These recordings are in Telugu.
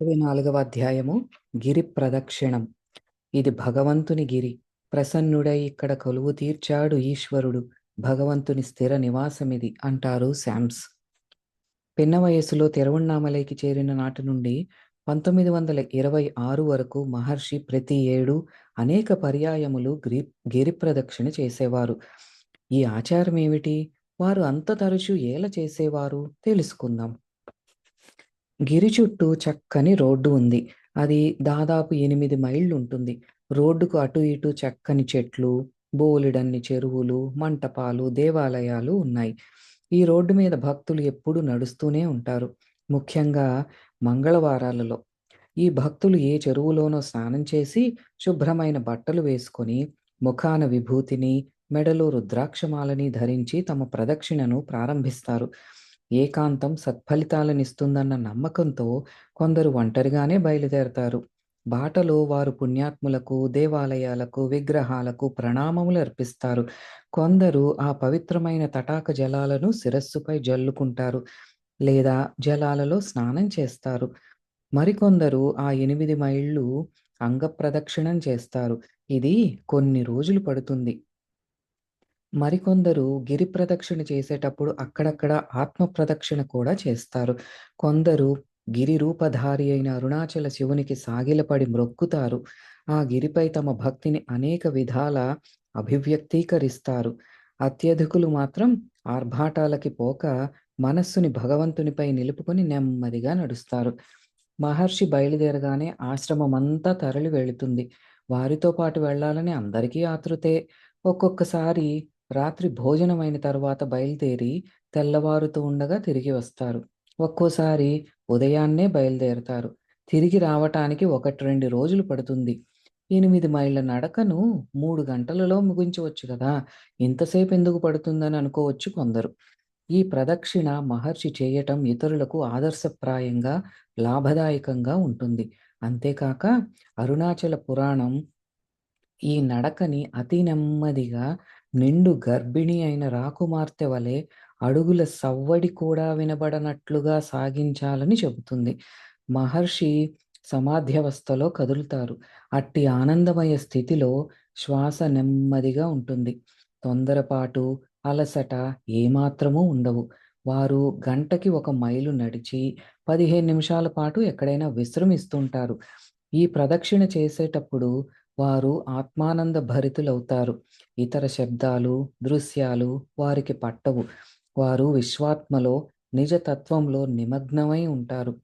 ఇరవై నాలుగవ అధ్యాయము. గిరి ప్రదక్షిణం. ఇది భగవంతుని గిరి. ప్రసన్నుడై ఇక్కడ కొలువు తీర్చాడు ఈశ్వరుడు. భగవంతుని స్థిర నివాసమిది అంటారు శామ్స్. పిన్న వయస్సులో తిరువణ్ణామలైకి చేరిన నాటి నుండి పంతొమ్మిది వందల ఇరవై ఆరు వరకు మహర్షి ప్రతి ఏడు అనేక పర్యాయములు గిరి గిరి ప్రదక్షిణ చేసేవారు. ఈ ఆచారం ఏమిటి వారు అంత తరచూ ఏల చేసేవారు? తెలుసుకుందాం. గిరి చుట్టూ చక్కని రోడ్డు ఉంది. అది దాదాపు ఎనిమిది మైళ్ళు ఉంటుంది రోడ్డుకు అటు ఇటు చక్కని చెట్లు బోలెడన్ని చెరువులు మంటపాలు దేవాలయాలు ఉన్నాయి. ఈ రోడ్డు మీద భక్తులు ఎప్పుడూ నడుస్తూనే ఉంటారు. ముఖ్యంగా మంగళవారాలలో. ఈ భక్తులు ఏ చెరువులోనో స్నానం చేసి శుభ్రమైన బట్టలు వేసుకొని ముఖాన విభూతిని మెడలో రుద్రాక్షమాలని ధరించి తమ ప్రదక్షిణను ప్రారంభిస్తారు. ఏకాంతం సత్ఫలితాలనిస్తుందన్న నమ్మకంతో కొందరు ఒంటరిగానే బయలుదేరతారు. బాటలో వారు పుణ్యాత్ములకు దేవాలయాలకు విగ్రహాలకు ప్రణామములు అర్పిస్తారు. కొందరు ఆ పవిత్రమైన తటాక జలాలను శిరస్సుపై జల్లుకుంటారు లేదా జలాలలో స్నానం చేస్తారు. మరికొందరు ఆ ఎనిమిది మైళ్ళు అంగప్రదక్షిణం చేస్తారు. ఇది కొన్ని రోజులు పడుతుంది. మరికొందరు గిరి ప్రదక్షిణ చేసేటప్పుడు అక్కడక్కడ ఆత్మ ప్రదక్షిణ కూడా చేస్తారు. కొందరు గిరి రూపధారి అయిన అరుణాచల శివునికి సాగిలపడి మ్రొక్కుతారు ఆ గిరిపై తమ భక్తిని అనేక విధాల అభివ్యక్తీకరిస్తారు. అత్యధికులు మాత్రం ఆర్భాటాలకి పోక మనస్సుని భగవంతునిపై నిలుపుకొని నెమ్మదిగా నడుస్తారు. మహర్షి బయలుదేరగానే ఆశ్రమమంతా తరలి వెళుతుంది. వారితో పాటు వెళ్ళాలని అందరికీ ఆతృతే. ఒక్కొక్కసారి రాత్రి భోజనమైన తర్వాత బయలుదేరి తెల్లవారుతూ ఉండగా తిరిగి వస్తారు. ఒక్కోసారి ఉదయాన్నే బయలుదేరతారు. తిరిగి రావటానికి ఒకటి రెండు రోజులు పడుతుంది. ఎనిమిది మైళ్ళ నడకను మూడు గంటలలో ముగించవచ్చు కదా? ఇంతసేపు ఎందుకు పడుతుందని అనుకోవచ్చు కొందరు. ఈ ప్రదక్షిణ మహర్షి చేయటం ఇతరులకు ఆదర్శప్రాయంగా లాభదాయకంగా ఉంటుంది. అంతేకాక అరుణాచల పురాణం ఈ నడకని అతి నెమ్మదిగా నిండు గర్భిణి అయిన రాకుమార్తె వలె అడుగుల సవ్వడి కూడా వినబడనట్లుగా సాగించాలని చెబుతుంది. మహర్షి సమాధ్యవస్థలో కదులుతారు. అట్టి ఆనందమయ స్థితిలో శ్వాస నెమ్మదిగా ఉంటుంది. తొందరపాటు అలసట ఏమాత్రమూ ఉండవు. వారు గంటకి ఒక మైలు నడిచి పదిహేను నిమిషాల పాటు ఎక్కడైనా విశ్రమిస్తుంటారు. ఈ ప్రదక్షిణ చేసేటప్పుడు వారు ఆత్మానంద భరితులవుతారు. ఇతర శబ్దాలు దృశ్యాలు వారికి పట్టవు. వారు విశ్వాత్మలో నిజతత్వంలో నిమగ్నమై ఉంటారు.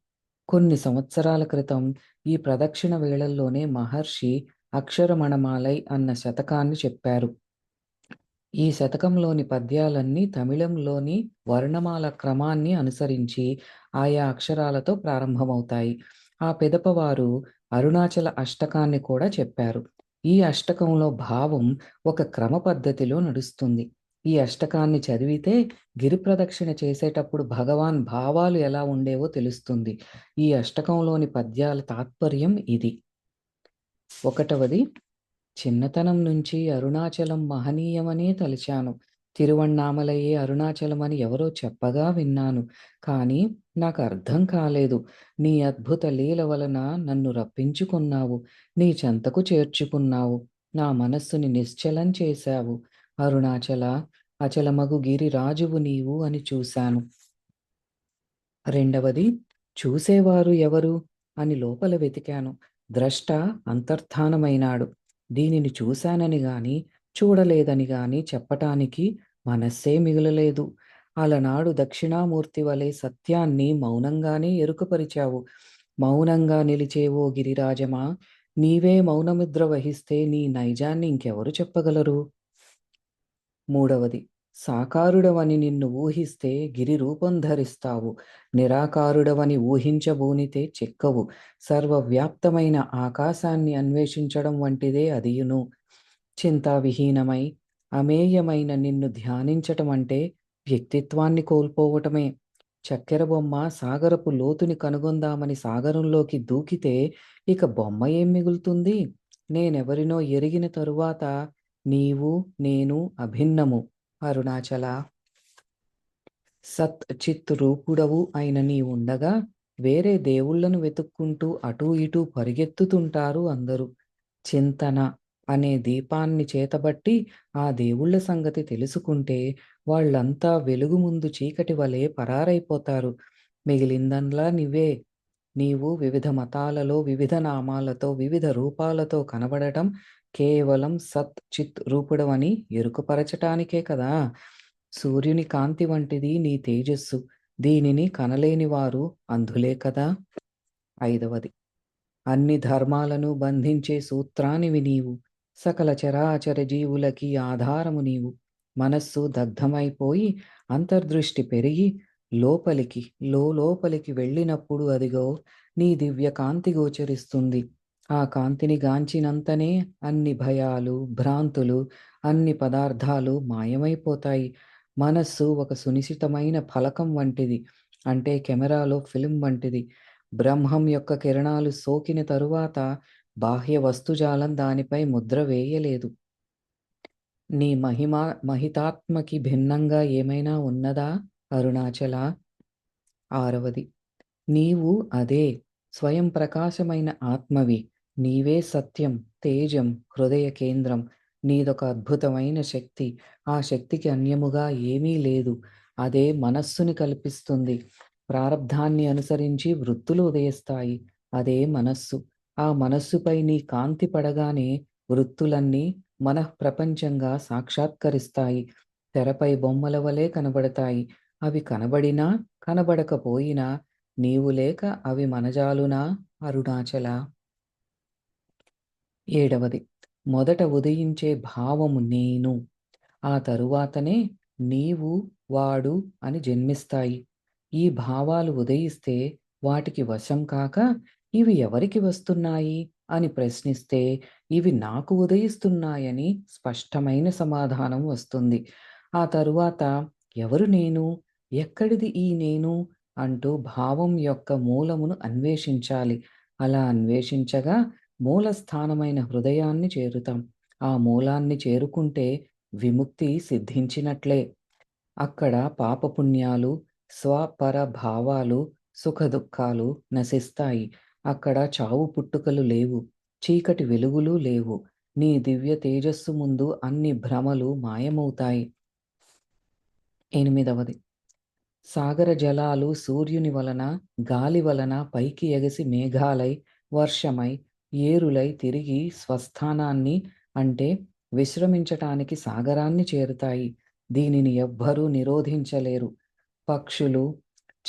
కొన్ని సంవత్సరాల క్రితం ఈ ప్రదక్షిణ వేళల్లోనే మహర్షి అక్షరమణమాలై అన్న శతకాన్ని చెప్పారు. ఈ శతకంలోని పద్యాలన్నీ తమిళంలోని వర్ణమాల క్రమాన్ని అనుసరించి ఆయా అక్షరాలతో ప్రారంభమవుతాయి. ఆ పెదపవారు అరుణాచల అష్టకాన్ని కూడా చెప్పారు. ఈ అష్టకంలో భావం ఒక క్రమ పద్ధతిలో నడుస్తుంది. ఈ అష్టకాన్ని చదివితే గిరి ప్రదక్షిణ చేసేటప్పుడు భగవాన్ భావాలు ఎలా ఉండేవో తెలుస్తుంది. ఈ అష్టకంలోని పద్యాల తాత్పర్యం ఇది. ఒకటవది చిన్నతనం నుంచి అరుణాచలం మహనీయమనే తలిచాను. తిరువణ్ణామలయే అరుణాచలం అని ఎవరో చెప్పగా విన్నాను. కానీ నాకు అర్థం కాలేదు. నీ అద్భుత లీల వలన నన్ను రప్పించుకున్నావు. నీ చెంతకు చేర్చుకున్నావు. నా మనస్సుని నిశ్చలం చేశావు. అరుణాచల అచలమగు గిరిరాజువు నీవు అని చూశాను. రెండవది చూసేవారు ఎవరు? అని లోపల వెతికాను. ద్రష్ట అంతర్ధానమైనాడు. దీనిని చూశానని గాని చూడలేదని గాని చెప్పటానికి మనస్సే మిగులలేదు. అలనాడు దక్షిణామూర్తి వలె సత్యాన్ని మౌనంగానే ఎరుకపరిచావు. మౌనంగా నిలిచేవో గిరిరాజమా నీవే మౌనముద్ర వహిస్తే నీ నైజాన్ని ఇంకెవరు చెప్పగలరు? మూడవది సాకారుడవని నిన్ను ఊహిస్తే గిరి రూపం ధరిస్తావు. నిరాకారుడవని ఊహించబూనితే చెక్కవు. సర్వవ్యాప్తమైన ఆకాశాన్ని అన్వేషించడం వంటిదే అదియును. చింతావిహీనమై అమేయమైన నిన్ను ధ్యానించటం అంటే వ్యక్తిత్వాన్ని కోల్పోవటమే. చక్కెర బొమ్మ సాగరపు లోతుని కనుగొందామని సాగరంలోకి దూకితే ఇక బొమ్మ ఏం మిగులుతుంది? నేనెవరినో ఎరిగిన తరువాత నీవు నేను అభిన్నము. అరుణాచల. సత్ చిత్ రూపుడవు అయిన నీ ఉండగా వేరే దేవుళ్ళను వెతుక్కుంటూ అటూ ఇటూ పరిగెత్తుతుంటారు అందరూ. చింతన. అనే దీపాన్ని చేతబట్టి ఆ దేవుళ్ళ సంగతి తెలుసుకుంటే వాళ్ళంతా వెలుగు ముందు చీకటి వలె పరారైపోతారు. మిగిలిందన్లా నువ్వే. నీవు వివిధ మతాలలో, వివిధ నామాలతో, వివిధ రూపాలతో కనబడటం కేవలం సత్, చిత్ రూపుడవని ఎరుకుపరచటానికే కదా! సూర్యుని కాంతి వంటిది నీ తేజస్సు. దీనిని కనలేని వారు అంధులే కదా! ఐదవది. అన్ని ధర్మాలను బంధించే సూత్రానివి నీవు. సకల చరాచర జీవులకి ఆధారము నీవు. మనస్సు దగ్ధమైపోయి అంతర్దృష్టి పెరిగి లోపలికి లోలోపలికి వెళ్ళినప్పుడు అదిగో నీ దివ్య కాంతి గోచరిస్తుంది. ఆ కాంతిని గాంచినంతనే అన్ని భయాలు, భ్రాంతులు, అన్ని పదార్థాలు మాయమైపోతాయి. మనస్సు ఒక సునిశితమైన ఫలకం వంటిది. అంటే కెమెరాలో ఫిల్మ్ వంటిది. బ్రహ్మం యొక్క కిరణాలు సోకిన తరువాత బాహ్య వస్తుజాలం దానిపై ముద్ర వేయలేదు. నీ మహిమా మహితాత్మకి భిన్నంగా ఏమైనా ఉన్నదా అరుణాచల ఆరవది. నీవు అదే స్వయం ప్రకాశమైన ఆత్మవి. నీవే సత్యం, తేజం, హృదయ కేంద్రం. నీదొక అద్భుతమైన శక్తి. ఆ శక్తికి అన్యముగా ఏమీ లేదు. అదే మనస్సుని కల్పిస్తుంది. ప్రారంధాన్ని అనుసరించి వృత్తులు ఉదయిస్తాయి. అదే మనస్సు. ఆ మనస్సుపై నీ కాంతి పడగానే వృత్తులన్నీ మనఃప్రపంచంగా సాక్షాత్కరిస్తాయి. తెరపై బొమ్మల వలె కనబడతాయి. అవి కనబడినా, కనబడకపోయినా నీవు లేక అవి మనజాలునా అరుణాచల ఏడవది. మొదట ఉదయించే భావము నేను. ఆ తరువాతనే నీవు, వాడు అని జన్మిస్తాయి. ఈ భావాలు ఉదయిస్తే వాటికి వశం కాక ఇవి ఎవరికి వస్తున్నాయి అని ప్రశ్నిస్తే ఇవి నాకు ఉదయిస్తున్నాయని స్పష్టమైన సమాధానం వస్తుంది. ఆ తరువాత ఎవరు నేను? ఎక్కడిది ఈ నేను? అంటూ భావం యొక్క మూలమును అన్వేషించాలి. అలా అన్వేషించగా మూలస్థానమైన హృదయాన్ని చేరుతాం. ఆ మూలాన్ని చేరుకుంటే విముక్తి సిద్ధించినట్లే. అక్కడ పాపపుణ్యాలు, స్వపర భావాలు, సుఖదుఖాలు నశిస్తాయి. అక్కడ చావు పుట్టుకలు లేవు. చీకటి వెలుగులు లేవు. నీ దివ్య తేజస్సు ముందు అన్ని భ్రమలు మాయమవుతాయి. ఎనిమిదవది. సాగర జలాలు సూర్యుని వలన, గాలి వలన పైకి ఎగసి మేఘాలై, వర్షమై, ఏరులై తిరిగి స్వస్థానాన్ని అంటే విశ్రమించటానికి సాగరాన్ని చేరుతాయి. దీనిని ఎవ్వరూ నిరోధించలేరు. పక్షులు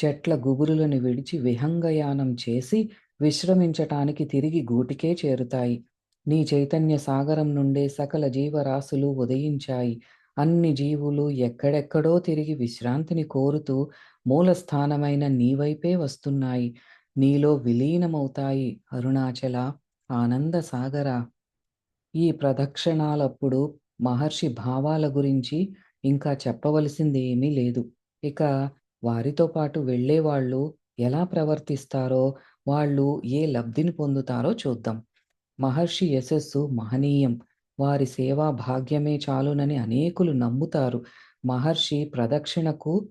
చెట్ల గుబురులను విడిచి విహంగయానం చేసి విశ్రమించటానికి తిరిగి గూటికే చేరుతాయి. నీ చైతన్య సాగరం నుండే సకల జీవరాశులు ఉదయించాయి. అన్ని జీవులు ఎక్కడెక్కడో తిరిగి విశ్రాంతిని కోరుతూ మూలస్థానమైన నీవైపే వస్తున్నాయి. నీలో విలీనమవుతాయి అరుణాచల, ఆనంద సాగర. ఈ ప్రదక్షిణాలప్పుడు మహర్షి భావాల గురించి ఇంకా చెప్పవలసింది ఏమీ లేదు. ఇక వారితో పాటు వెళ్ళేవాళ్ళు ఎలా ప్రవర్తిస్తారో, వాళ్ళు ఏ లబ్ధిని పొందుతారో చూద్దాం. మహర్షి యశస్సు మహనీయం. వారి సేవా భాగ్యమే చాలునని అనేకులు నమ్ముతారు. మహర్షి ప్రదక్షిణకు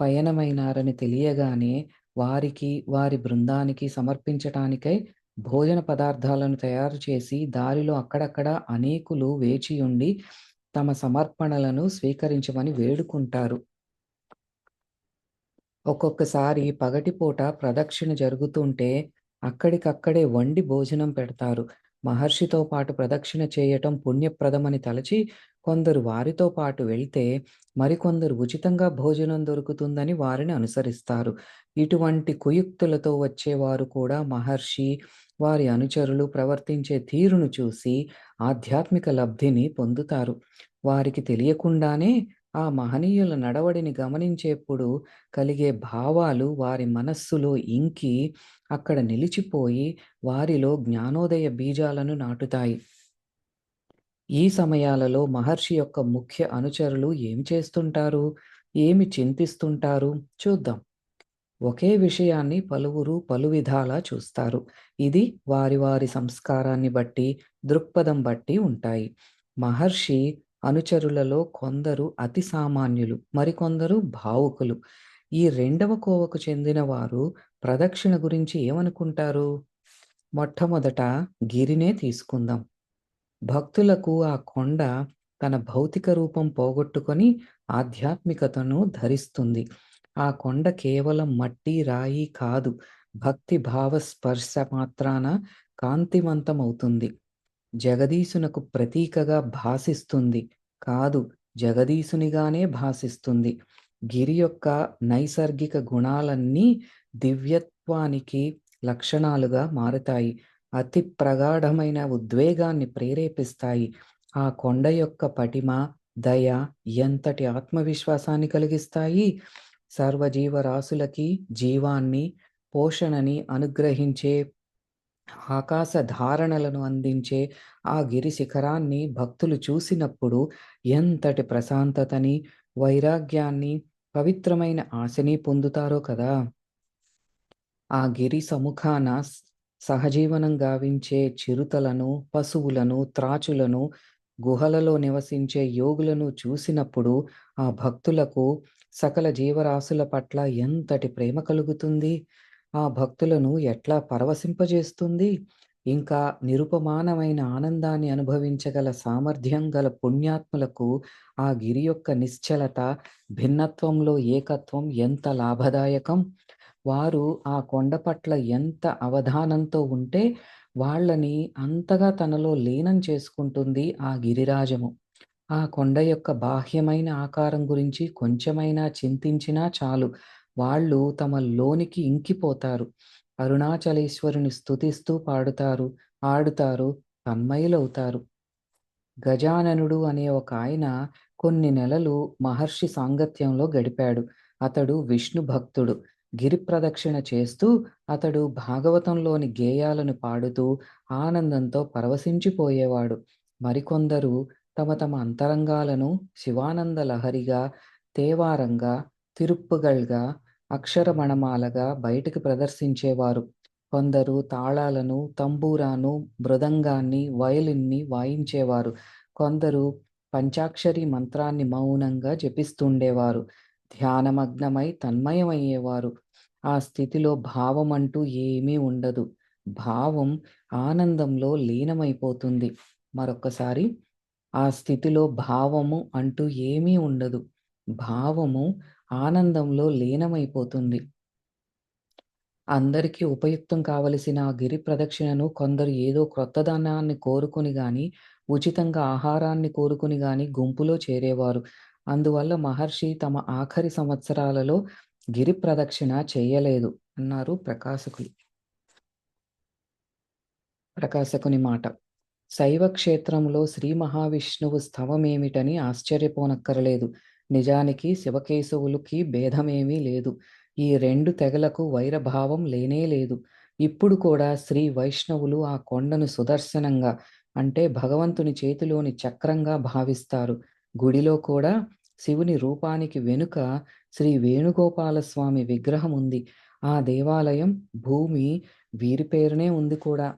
పయనమైనారని తెలియగానే వారికి, వారి బృందానికి సమర్పించటానికై భోజన పదార్థాలను తయారు చేసి దారిలో అక్కడక్కడ అనేకులు వేచియుండి తమ సమర్పణలను స్వీకరించమని వేడుకుంటారు. ఒక్కొక్కసారి పగటిపూట ప్రదక్షిణ జరుగుతుంటే అక్కడికక్కడే వండి భోజనం పెడతారు. మహర్షితో పాటు ప్రదక్షిణ చేయటం పుణ్యప్రదమని తలచి కొందరు వారితో పాటు వెళ్తే, మరికొందరు ఉచితంగా భోజనం దొరుకుతుందని వారిని అనుసరిస్తారు. ఇటువంటి కుయుక్తులతో వచ్చేవారు కూడా మహర్షి, వారి అనుచరులు ప్రవర్తించే తీరును చూసి ఆధ్యాత్మిక లబ్ధిని పొందుతారు. వారికి తెలియకుండానే ఆ మహనీయుల నడవడిని గమనించేప్పుడు కలిగే భావాలు వారి మనస్సులో ఇంకి అక్కడ నిలిచిపోయి వారిలో జ్ఞానోదయ బీజాలను నాటుతాయి. ఈ సమయాలలో మహర్షి యొక్క ముఖ్య అనుచరులు ఏం చేస్తుంటారు? ఏమి చింతిస్తుంటారు? చూద్దాం. ఒకే విషయాన్ని పలువురు పలు విధాలా చూస్తారు. ఇది వారి వారి సంస్కారాన్ని బట్టి, దృక్పథం బట్టి ఉంటాయి. మహర్షి అనుచరులలో కొందరు అతి సామాన్యులు, మరికొందరు భావుకులు. ఈ రెండవ కోవకు చెందిన వారు ప్రదక్షిణ గురించి ఏమనుకుంటారు? మొట్టమొదట గిరినే తీసుకుందాం. భక్తులకు ఆ కొండ తన భౌతిక రూపం పోగొట్టుకొని ఆధ్యాత్మికతను ధరిస్తుంది. ఆ కొండ కేవలం మట్టి, రాయి కాదు. భక్తి భావ స్పర్శ మాత్రాన కాంతివంతమవుతుంది. జగదీశునకు ప్రతీకగా భాసిస్తుంది. కాదు జగదీశునిగానే భాసిస్తుంది. గిరి యొక్క నైసర్గిక గుణాలన్నీ దివ్యత్వానికి లక్షణాలుగా మారతాయి. అతి ప్రగాఢమైన ఉద్వేగాన్ని ప్రేరేపిస్తాయి. ఆ కొండ యొక్క పటిమ, దయ ఎంతటి ఆత్మవిశ్వాసాన్ని కలిగిస్తాయి. సర్వజీవరాశులకి జీవాన్ని, పోషణని అనుగ్రహించే ఆకాశ ధారణలను అందించే ఆ గిరి శిఖరాన్ని భక్తులు చూసినప్పుడు ఎంతటి ప్రశాంతతని, వైరాగ్యాన్ని, పవిత్రమైన ఆశని పొందుతారో కదా! ఆ గిరి సముఖాన సహజీవనం గావించే చిరుతలను, పశువులను, త్రాచులను, గుహలలో నివసించే యోగులను చూసినప్పుడు ఆ భక్తులకు సకల జీవరాశుల పట్ల ఎంతటి ప్రేమ కలుగుతుంది. ఆ భక్తులను ఎట్లా పరవశింపజేస్తుంది. ఇంకా నిరుపమానమైన ఆనందాన్ని అనుభవించగల సామర్థ్యం గల పుణ్యాత్ములకు ఆ గిరి యొక్క నిశ్చలత, భిన్నత్వంలో ఏకత్వం ఎంత లాభదాయకం. వారు ఆ కొండ పట్ల ఎంత అవధానంతో ఉంటే వాళ్ళని అంతగా తనలో లీనం చేసుకుంటుంది ఆ గిరిరాజము. ఆ కొండ యొక్క బాహ్యమైన ఆకారం గురించి కొంచెమైనా చింతించినా చాలు వాళ్ళు తమ లోనికి ఇంకిపోతారు. అరుణాచలేశ్వరుని స్థుతిస్తూ పాడుతారు, ఆడుతారు, తన్మయులవుతారు. గజాననుడు అనే ఒక ఆయన కొన్ని నెలలు మహర్షి సాంగత్యంలో గడిపాడు. అతడు విష్ణు భక్తుడు. గిరి ప్రదక్షిణ చేస్తూ అతడు భాగవతంలోని గేయాలను పాడుతూ ఆనందంతో పరవశించిపోయేవాడు. మరికొందరు తమ తమ అంతరంగాలను శివానంద లహరిగా, తేవారంగా, తిరుప్పుగల్గా అక్షరమణమాలగా బయటకు ప్రదర్శించేవారు. కొందరు తాళాలను, తంబూరాను, మృదంగాన్ని, వయలిన్ని వాయించేవారు. కొందరు పంచాక్షరి మంత్రాన్ని మౌనంగా జపిస్తుండేవారు. ధ్యానమగ్నమై తన్మయమయ్యేవారు. ఆ స్థితిలో భావం అంటూ ఏమీ ఉండదు. భావం ఆనందంలో లీనమైపోతుంది. మరొకసారి ఆ స్థితిలో భావము అంటూ ఏమీ ఉండదు. భావము ఆనందంలో లీనమైపోతుంది. అందరికీ ఉపయుక్తం కావలసిన ఆ గిరి ప్రదక్షిణను కొందరు ఏదో క్రొత్తదనాన్ని కోరుకుని గాని, ఉచితంగా ఆహారాన్ని కోరుకుని గాని గుంపులో చేరేవారు. అందువల్ల మహర్షి తమ ఆఖరి సంవత్సరాలలో గిరి ప్రదక్షిణ చేయలేదు అన్నారు ప్రకాశకులు. ప్రకాశకుని మాట. శైవ క్షేత్రంలో శ్రీ మహావిష్ణువు స్థవమేమిటని ఆశ్చర్యపోనక్కరలేదు. నిజానికి శివకేశవులకి భేదమేమీ లేదు. ఈ రెండు తెగలకు వైరభావం లేనేలేదు. ఇప్పుడు కూడా శ్రీ వైష్ణవులు ఆ కొండను సుదర్శనంగా అంటే భగవంతుని చేతిలోని చక్రంగా భావిస్తారు. గుడిలో కూడా శివుని రూపానికి వెనుక శ్రీ వేణుగోపాలస్వామి విగ్రహం ఉంది. ఆ దేవాలయం, భూమి వీరి పేరునే ఉంది కూడా.